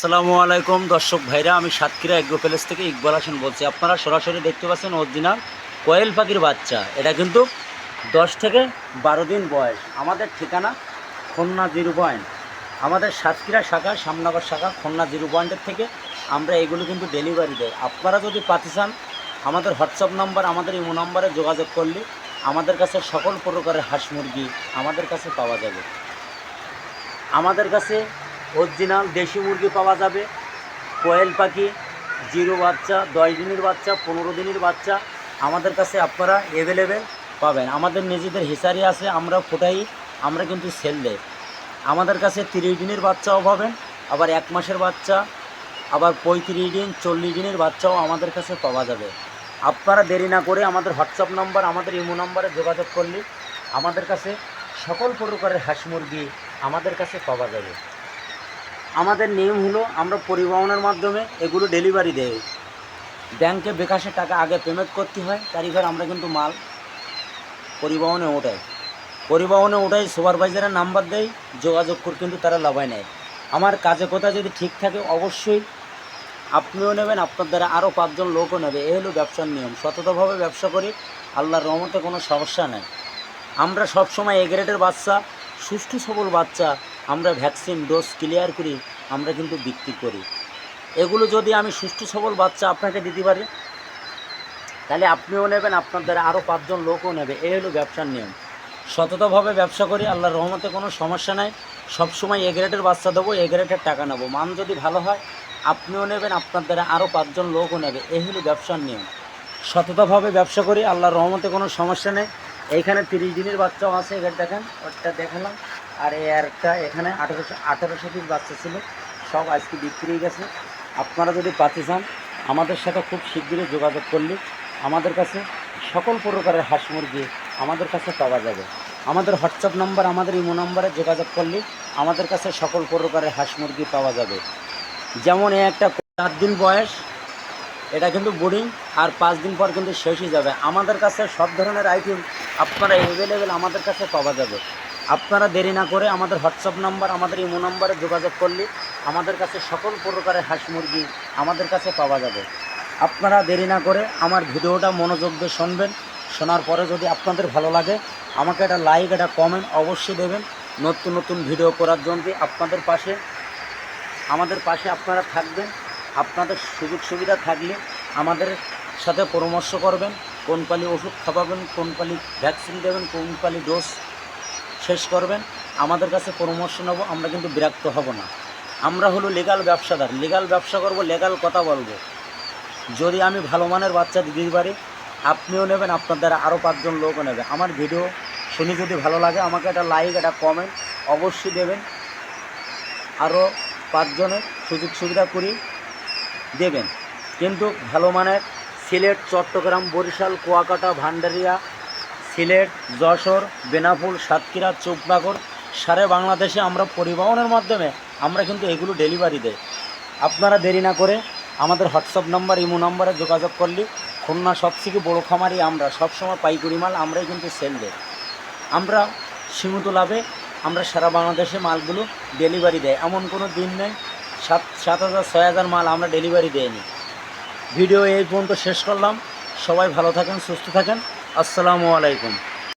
আসসালামু আলাইকুম, দর্শক ভাইরা, আমি সাতক্ষীরা এগ্রো প্যালেস থেকে ইকবাল হাসান বলছি। আপনারা সরাসরি দেখতে পাচ্ছেন অরিজিনাল কোয়েল পাখির বাচ্চা। এটা কিন্তু দশ থেকে বারো দিন বয়স। আমাদের ঠিকানা খুলনা জিরো পয়েন্ট। আমাদের সাতক্ষীরা শাখা সামনগর শাখা, খুলনা জিরো পয়েন্টের থেকে আমরা এগুলো কিন্তু ডেলিভারি দেয় আপনারা যদি পাতি চান, আমাদের হোয়াটসঅ্যাপ নাম্বার, আমাদের ইমো নাম্বারে যোগাযোগ করলে আমাদের কাছে সকল প্রকারের হাঁস মুরগি আমাদের কাছে পাওয়া যাবে। আমাদের কাছে অরিজিনাল দেশি মুরগি পাওয়া যাবে। কোয়েল পাখি, জিরো বাচ্চা, দশ দিনের বাচ্চা, পনেরো দিনের বাচ্চা আমাদের কাছে আপনারা অ্যাভেলেবেল পাবেন। আমাদের নিজেদের হিসারি আছে, আমরা ফোটাই আমরা কিন্তু সেল দেই। আমাদের কাছে তিরিশ দিনের বাচ্চাও পাবেন, আবার এক মাসের বাচ্চা, আবার পঁয়ত্রিশ দিন, চল্লিশ দিনের বাচ্চাও আমাদের কাছে পাওয়া যাবে। আপনারা দেরি না করে আমাদের হোয়াটসঅ্যাপ নাম্বার, আমাদের ইমো নাম্বারে যোগাযোগ করলে আমাদের কাছে সকল প্রকারের হাঁস মুরগি আমাদের কাছে পাওয়া যাবে। আমাদের নিয়ম হলো আমরা পরিবহনের মাধ্যমে এগুলো ডেলিভারি দেই। ব্যাংকে বিকাশে টাকা আগে পেমেন্ট করতে হয় তারিখের আমরা কিন্তু মাল পরিবহনে ওঠাই পরিবহনে ওঠাই সুপারভাইজারের নাম্বার দেয় যোগাযোগ করে কিন্তু তারা লাভায় নেয়। আমার কাজে কথা যদি ঠিক থাকে, অবশ্যই আপনিও নেবেন, আপনার দ্বারা আরও পাঁচজন লোকও নেবে। এ হলো ব্যবসার নিয়ম। সততভাবে ব্যবসা করি, আল্লাহর রহমতে কোনো সমস্যা নেই। আমরা সবসময় এ গ্রেডের বাচ্চা, সুষ্ঠু সবল বাচ্চা আমরা ভ্যাকসিন ডোজ ক্লিয়ার করি, আমরা কিন্তু বিক্রি করি। এগুলো যদি আমি সুষ্ঠু সবল বাচ্চা আপনাকে দিতে পারি, তাহলে আপনিও নেবেন, আপনার দ্বারা আরও পাঁচজন লোকও নেবে। এই হলো ব্যবসার নিয়ম। সততভাবে ব্যবসা করি, আল্লাহর রহমতে কোনো সমস্যা নাই। সবসময় এ গ্রেডের বাচ্চা দেবো, এ গ্রেডের টাকা নেব। মান যদি ভালো হয়, আপনিও নেবেন, আপনার দ্বারা আরও পাঁচজন লোকও নেবে। এই হলো ব্যবসার নিয়ম। সততাভাবে ব্যবসা করি, আল্লাহর রহমতে কোনো সমস্যা নেই। এইখানে তিরিশ দিনের বাচ্চাও আছে এবার দেখেন ওটা দেখালাম। আর এই একটা এখানে আঠেরোশো আঠেরোশো পিস বাচ্চা ছিল, সব আজকে বিক্রি গেছে। আপনারা যদি পাতে চান, আমাদের সাথে খুব শীঘ্রই যোগাযোগ করলে আমাদের কাছে সকল প্রকারের হাঁস মুরগি আমাদের কাছে পাওয়া যাবে। আমাদের হোয়াটসঅ্যাপ নাম্বার, আমাদের ইমো নাম্বারে যোগাযোগ করলে আমাদের কাছে সকল প্রকারের হাঁস মুরগি পাওয়া যাবে। যেমন একটা চার দিন বয়স, এটা কিন্তু বোর্ডিং আর পাঁচ দিন পর কিন্তু শেষ হয়ে যাবে। আমাদের কাছে সব ধরনের আইটেম আপনারা অ্যাভেলেবেল আমাদের কাছে পাওয়া যাবে। আপনারা দেরি না করে আমাদের হোয়াটসঅ্যাপ নাম্বার, আমাদের ইমো নাম্বারে যোগাযোগ করলে আমাদের কাছে সকল প্রকারের হাঁস মুরগি আমাদের কাছে পাওয়া যাবে। আপনারা দেরি না করে আমার ভিডিওটা মনোযোগ দিয়ে শুনবেন, শোনার পরে যদি আপনাদের ভালো লাগে, আমাকে একটা লাইক একটা কমেন্ট অবশ্যই দেবেন। নতুন নতুন ভিডিও করার জন্য আপনাদের পাশে, আমাদের পাশে আপনারা থাকবেন। আপনাদের সুযোগ সুবিধা থাকলে আমাদের সাথে পরামর্শ করবেন, কোন পালি ওষুধ খাওয়াবেন, কোন পালি ভ্যাকসিন দেবেন, কোন পালি ডোজ শেষ করবেন। আমাদের কাছে পরামর্শ নেব, আমরা কিন্তু বিরক্ত হব না। আমরা হলো লিগাল ব্যবসাদার। লিগাল ব্যবসা করব লিগাল কথা বলব। যদি আমি ভালো মানের বাচ্চা দিতে পারি, আপনিও নেবেন, আপনার দ্বারা আরও পাঁচজন লোকও নেবে। আমার ভিডিও শুনে যদি ভালো লাগে, আমাকে একটা লাইক একটা কমেন্ট অবশ্যই দেবেন। আরও পাঁচজনের সুযোগ সুবিধা করি দেবেন। কিন্তু ভালো মানের সিলেট, চট্টগ্রাম, বরিশাল, কুয়াকাটা, ভান্ডারিয়া সিলেট, যশোর বেনাপুল সাতক্ষীরা, চৌপনাগর, সারে বাংলাদেশে আমরা পরিবহনের মাধ্যমে আমরা কিন্তু এগুলো ডেলিভারি দেই। আপনারা দেরি না করে আমাদের হোয়াটসঅ্যাপ নাম্বার, ইমো নাম্বারে যোগাযোগ করলে খুলনা সবথেকে বড়ো খামারি আমরা, সবসময় পাইকারি মাল আমরাই কিন্তু সেল দেয় আমরা সীমিত লাভে আমরা সারা বাংলাদেশে মালগুলো ডেলিভারি দেয় এমন কোনো দিন নেই, সাত সাত হাজার, ছয় হাজার মাল আমরা ডেলিভারি দেয়নি ভিডিও এই পর্যন্ত শেষ করলাম। সবাই ভালো থাকেন, সুস্থ থাকেন। আসসালামু আলাইকুম